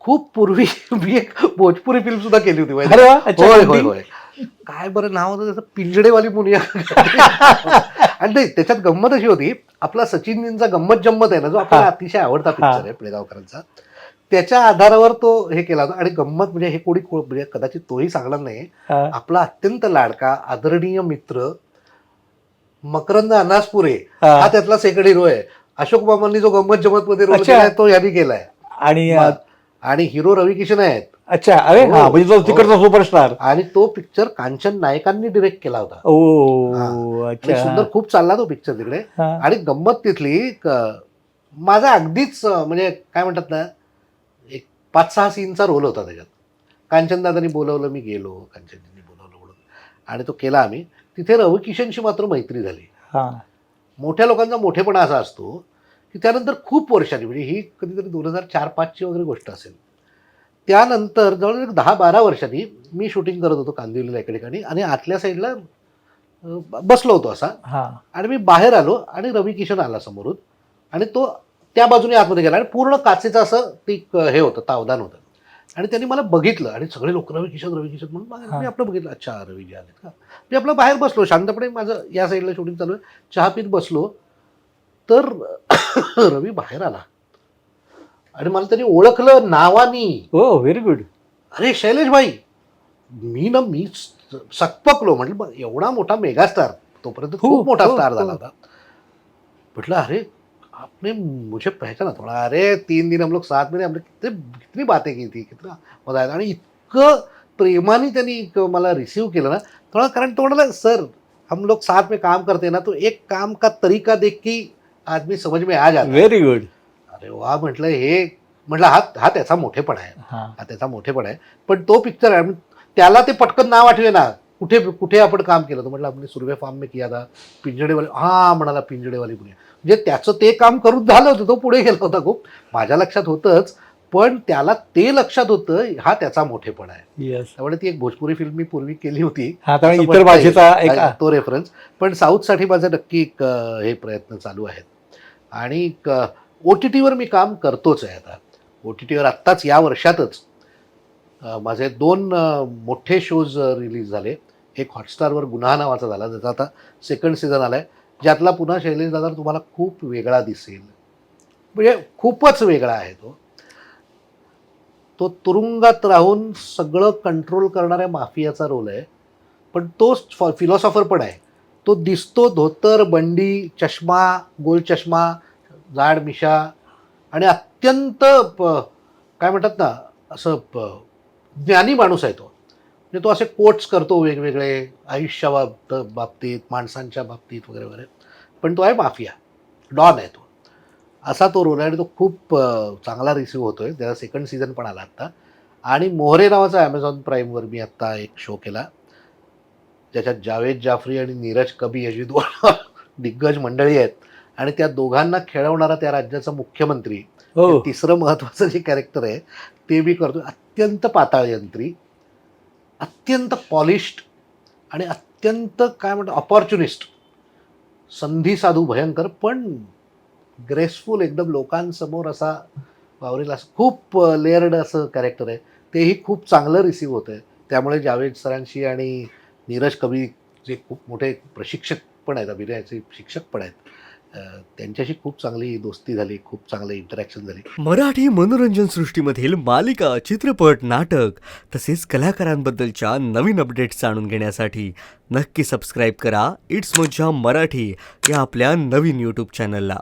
खूप पूर्वी मी एक भोजपुरी फिल्म सुद्धा केली होती माहिती आहे? होय होय? होय काय बरं नाव होतं त्याचं पिंजडेवाली मुनिया आणि नाही त्याच्यात गंमत अशी होती आपला सचिनजींचा गंमत जम्मत आहे ना जो आपल्याला हा. अतिशय आवडता. पिक्चर आहे पेडगावकरांचा त्याच्या आधारावर तो हे केला होता आणि गंमत म्हणजे हे कोणी को- म्हणजे कदाचित तोही सांगणार नाही हा. आपला अत्यंत लाडका आदरणीय मित्र मकरंद अनासपुरे हा. हा त्यातला सेकंड हिरो आहे अशोक मामांनी जो गंमत जमत मध्ये रोल अच्छा. केलाय तो यांनी केलाय आणि अ, आणि हिरो रवी किशन आहेत. अच्छा अरे हो, हा म्हणजे तो हो. तिकडचा सुपरस्टार आणि तो पिक्चर कांचन नायकांनी डिरेक्ट केला होता. ओ हा. आणि अच्छा सुंदर खूप चालला तो पिक्चर तिकडे. हा. आणि गंमत तिथली क- माझा अगदीच अं, म्हणजे काय म्हणतात ना एक पाच सहा सीनचा रोल होता त्याच्यात. कांचन दादानी बोलवलं मी गेलो कांचनजींनी बोलवलं म्हणून. आणि तो केला आम्ही. तिथे रवी किशनशी मात्र मैत्री झाली. हा. मोठ्या लोकांचा मोठेपणा असा असतो की त्यानंतर खूप वर्षांनी म्हणजे ही कधीतरी दोन हजार चार पाचची वगैरे गोष्ट असेल. त्यानंतर जवळजवळ एक दहा बारा वर्षांनी मी शूटिंग करत होतो कांदिवलीला एका ठिकाणी आणि आतल्या साईडला बसलो होतो असा. हा. आणि मी बाहेर आलो आणि रवी किशन आला समोरून आणि तो त्या बाजूने आतमध्ये गेला आणि पूर्ण काचेचं असं ते हे होतं तावदान होतं. आणि त्यांनी मला बघितलं आणि सगळे लोक रवी किशन रवी किशन म्हणून. मी आपलं बघितलं. अच्छा रवीजी आलेत का? मी आपलं बाहेर बसलो शांतपणे माझं या साईडला शूटिंग चालू आहे चहा पीत बसलो. तर रवी बाहेर आला. आणि मला त्यांनी ओळखलं नावानी. ओ व्हेरी गुड अरे शैलेश भाई मी ना मी सकपकलो म्हटलं "बघ, एवढा मोठा मेगास्टार. तोपर्यंत हो, खूप मोठा हो, स्टार हो. झाला होता. म्हटलं अरे आपने मुझे पहचाना. थोड़ा अरे तीन दिन हम लोग साथ में हमने कितने कितनी बातें की थी कितना मजा आया आणि इतकं प्रेमाने त्यांनी मला रिसीव केलं ना थोडा कारण तो म्हणाला सर हम लोग साथ में काम करते हैं ना तो एक काम का तरीका देख के आदमी समझ में आ जाता है." व्हेरी गुड अरे वा म्हटलं हे म्हटलं हा हा त्याचा मोठेपणा आहे. हा. हा त्याचा मोठेपणा आहे. पण तो पिक्चर आहे. त्याला ते पटकन नाव आठवे ना. कुठे कुठे आपण काम केलं होतं? म्हटलं आपण सुर्वे फार्म में किया था. पिंजडेवाली हा म्हणाला पिंजडेवाली पुणे म्हणजे त्याचं ते काम करून झालं होतं. तो पुढे गेला होता खूप. माझ्या लक्षात होतंच पण त्याला ते लक्षात होतं हा त्याचा मोठेपणा आहे. येस त्यामुळे ती एक भोजपुरी फिल्म मी पूर्वी केली होती. हा त्यामुळे असं इतर म्हणता भाषेचा. एक तो रेफरन्स पण साऊथसाठी माझं नक्की एक, अं, हे प्रयत्न चालू आहेत. आणि ओ टी टीवर मी काम करतोच आहे आता. ओ टी टीवर आत्ताच या वर्षातच माझे दोन मोठे शोज रिलीज झाले. एक हॉटस्टारवर गुन्हा नावाचा झाला ज्याचा आता सेकंड सीझन आला आहे ज्यातला पुन्हा शैलेश दादा तुम्हाला खूप वेगळा दिसेल. म्हणजे खूपच वेगळा आहे तो. तो तुरुंगात राहून सगळं कंट्रोल करणाऱ्या माफियाचा रोल आहे. पण तोच फिलॉसॉफर पण आहे. तो दिसतो धोतर बंडी चष्मा गोल चष्मा जाड मिशा आणि अत्यंत प- काय म्हणतात ना असं प- ज्ञानी माणूस आहे तो. म्हणजे तो असे कोट्स करतो वेगवेगळे आयुष्याबाबत बाबतीत माणसांच्या बाबतीत वगैरे वगैरे. पण तो आहे माफिया. डॉन आहे तो. असा तो रोल आहे आणि तो खूप चांगला रिसिव्ह आहे त्याचा सेकंड सीझन पण आला आत्ता. आणि मोहरे नावाचा ॲमेझॉन प्राईमवर मी आत्ता एक शो केला. ज्याच्यात जावेद जाफरी आणि नीरज कबी अशी दोन दिग्गज मंडळी आहेत. आणि त्या दोघांना खेळवणारा त्या राज्याचा मुख्यमंत्री. हो. तिसरं महत्त्वाचं जे कॅरेक्टर आहे ते मी करतो. अत्यंत पाताळ यंत्री अत्यंत पॉलिश्ड आणि अत्यंत काय म्हणतो अपॉर्च्युनिस्ट संधी साधू भयंकर पण ग्रेसफुल एकदम लोकांसमोर असा वावरेल असं खूप लेअर्ड असं कॅरेक्टर आहे. तेही खूप चांगलं रिसीव्ह होतं आहे त्यामुळे जावेद सरांशी आणि नीरज कवी जे खूप मोठे प्रशिक्षक पण आहेत अभिनयाचे शिक्षक पण आहेत त्यांच्याशी खूप चांगली दोस्ती झाली खूप चांगले इंटरॅक्शन झाले. मराठी मनोरंजन सृष्टीमधील मालिका चित्रपट नाटक तसेच कलाकारांबद्दलच्या नवीन अपडेट्स जाणून घेण्यासाठी नक्की सबस्क्राईब करा. इट्स मज्जा मराठी या आपल्या नवीन यूट्यूब चॅनलला